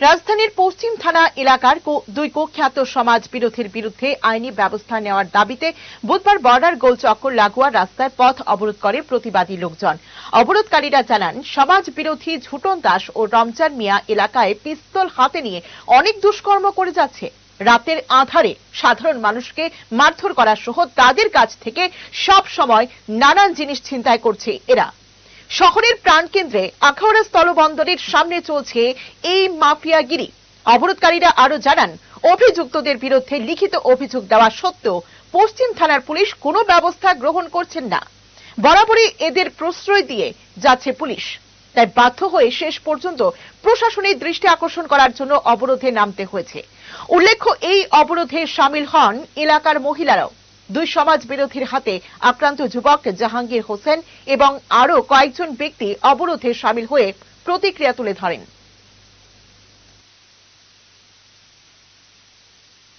রাজধানীর পশ্চিম থানা এলাকার দুই কুখ্যাত সমাজ বিরোধীর বিরুদ্ধে আইনি ব্যবস্থা নেওয়ার দাবিতে বুধবার বর্ডার গোল চক্কর লাগোয়া রাস্তায় পথ অবরোধ করে প্রতিবাদী লোকজন। অবরোধকারীরা জানান, সমাজ বিরোধী ঝুটন দাস ও রমজান মিয়া এলাকায় পিস্তল হাতে নিয়ে অনেক দুষ্কর্ম করে যাচ্ছে। রাতের আধারে সাধারণ মানুষকে মারধর করা সহ তাদের কাছ থেকে সব সময় নানান জিনিস ছিনতাই করছে এরা। শহরের প্রাণকেন্দ্রে আখাউড়া স্থলবন্দরের সামনে চলছে এই মাফিয়াগিরি। অবরোধকারীরা আরও জানান, অভিযুক্তদের বিরুদ্ধে লিখিত অভিযোগ দেওয়া সত্ত্বেও পশ্চিম থানার পুলিশ কোনো ব্যবস্থা গ্রহণ করছেন না। বরাবরই এদের প্রশ্রয় দিয়ে যাচ্ছে পুলিশ। তাই বাধ্য হয়ে শেষ পর্যন্ত প্রশাসনের দৃষ্টি আকর্ষণ করার জন্য অবরোধে নামতে হয়েছে। উল্লেখ্য, এই অবরোধে সামিল হন এলাকার মহিলারাও। দুই সমাজ বিরোধীর হাতে আক্রান্ত যুবক জাহাঙ্গীর হোসেন এবং আরও কয়েকজন ব্যক্তি অবরোধে সামিল হয়ে প্রতিক্রিয়া তুলে ধরেন।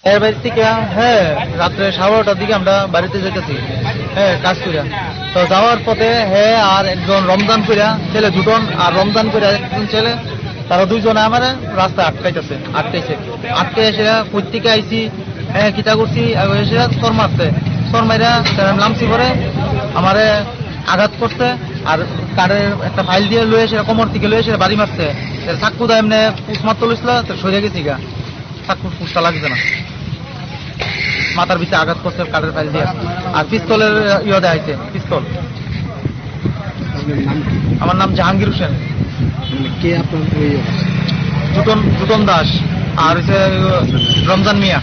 এর বাড়ি থেকে হ্যাঁ রাত্রে সাড়ে দিকে আমরা বাড়িতে যেতেছি। হ্যাঁ কাজ করিয়া। তো যাওয়ার পথে হ্যাঁ আর একজন রমজান করিয়া ছেলে দুজন, আর রমজান করিয়া একজন ছেলে, তারা দুইজনে আমার রাস্তায় আটকাইতেছে, আটকাইছে। আটকে এসে কই থেকে আইছি হ্যাঁ কিতা করছি? সর মারছে সর মাইরা নামছি পরে আমারে আঘাত করছে আর কারের একটা ফাইল দিয়ে লয়ে এসে কোমর থেকে লয়ে এসে বাড়ি মারছে। চাক্কু দা এমনি পুষ মারতে লইছিল তো সরে গেছি গা। চাক্কু পুষটা লাগছে না। মাথার ভিতরে আঘাত করছে কাঠের ফাইল দিয়ে। আর পিস্তলের ইয়ে দেখাইছে পিস্তল। আমার নাম জাহাঙ্গীর হোসেন। মানে কে আপনার জুটন জুটন দাস। আর হচ্ছে রমজান মিয়া